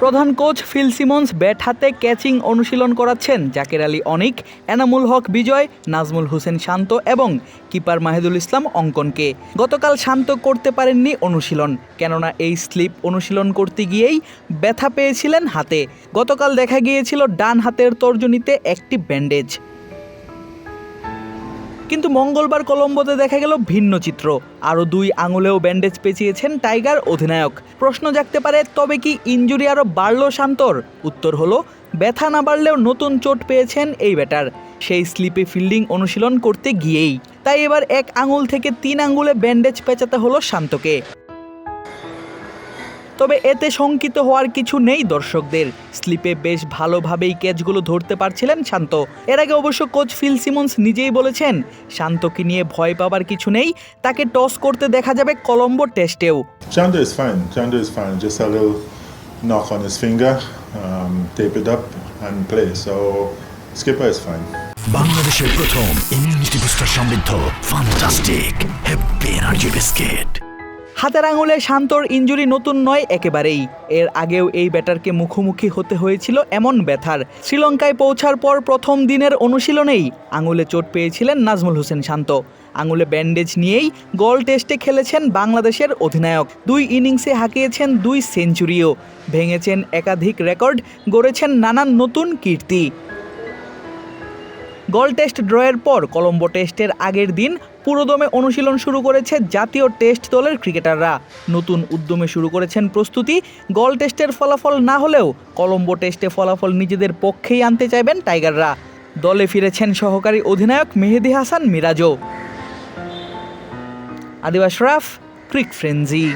প্রধান coach Phil Simmons bat হাতে catching অনুশীলন করাচ্ছেন, জাকের আলী অনিক, এনামুল হক বিজয়, নাজমুল হোসেন শান্ত এবং কিপার মাহিদুল ইসলাম অঙ্কনকে। গতকাল শান্ত করতে পারেননি অনুশীলন, কেননা এই স্লিপ অনুশীলন করতে গিয়েই ব্যথা পেয়েছিলেন হাতে। গতকাল দেখা গিয়েছিল ডান হাতের তর্জনীতে একটি ব্যান্ডেজ। কিন্তু মঙ্গলবার কলম্বোতে দেখা গেল ভিন্ন চিত্র। আরও দুই আঙুলেও ব্যান্ডেজ পেঁচিয়েছেন টাইগার অধিনায়ক। প্রশ্ন জাগতে পারে, তবে কি ইঞ্জুরি আরও বাড়ল শান্তর? উত্তর হলো, ব্যথা না বাড়লেও নতুন চোট পেয়েছেন এই ব্যাটার। সেই স্লিপে ফিল্ডিং অনুশীলন করতে গিয়েই। তাই এবার এক আঙুল থেকে তিন আঙুলে ব্যান্ডেজ পেঁচাতে হলো শান্তকে। তবে এতে শঙ্কিত হওয়ার কিছু নেই দর্শকদের স্লিপে বেশ ভালোভাবেই ক্যাচগুলো ধরতে পারছিলেন শান্ত এর আগে অবশ্য কোচ ফিল সিমন্স নিজেই বলেছেন শান্তকে নিয়ে ভয় পাবার কিছু নেই তাকে টস করতে দেখা যাবে Colombo টেস্টেও Chanda is fine. Chanda is fine. Just a little knock on his finger, um, tape it up, and play. So skipper is fine. বাংলাদেশের প্রথম ইমিউনিটি বুস্টার সমৃদ্ধ ফান্টাস্টিক হ্যাপি এনার্জি বিস্কিট হাতের আঙুলে শান্তর ইঞ্জুরি নতুন নয় একেবারেই। এর আগেও এই ব্যাটারকে মুখোমুখি হতে হয়েছিল এমন ব্যথার। শ্রীলঙ্কায় পৌঁছার পর প্রথম দিনের অনুশীলনেই আঙুলে চোট পেয়েছিলেন নাজমুল হোসেন শান্ত। আঙুলে ব্যান্ডেজ নিয়েই গল টেস্টে খেলেছেন বাংলাদেশের অধিনায়ক। দুই ইনিংসে হাঁকিয়েছেন দুই সেঞ্চুরিও। ভেঙেছেন একাধিক রেকর্ড, গড়েছেন নানান নতুন কীর্তি। গল টেস্ট ড্রয়ের পর কলম্বো টেস্টের আগের দিন পুরোদমে অনুশীলন শুরু করেছে জাতীয় টেস্ট দলের ক্রিকেটাররা। নতুন উদ্যমে শুরু করেছেন প্রস্তুতি, গল টেস্টের ফলাফল না হলেও কলম্বো টেস্টে ফলাফল নিজেদের পক্ষেই আনতে চাইবেন টাইগাররা। দলে ফিরেছেন সহকারী অধিনায়ক মেহেদি হাসান মিরাজও। আদিবাস রাফ, ক্রিক ফ্রেন্জি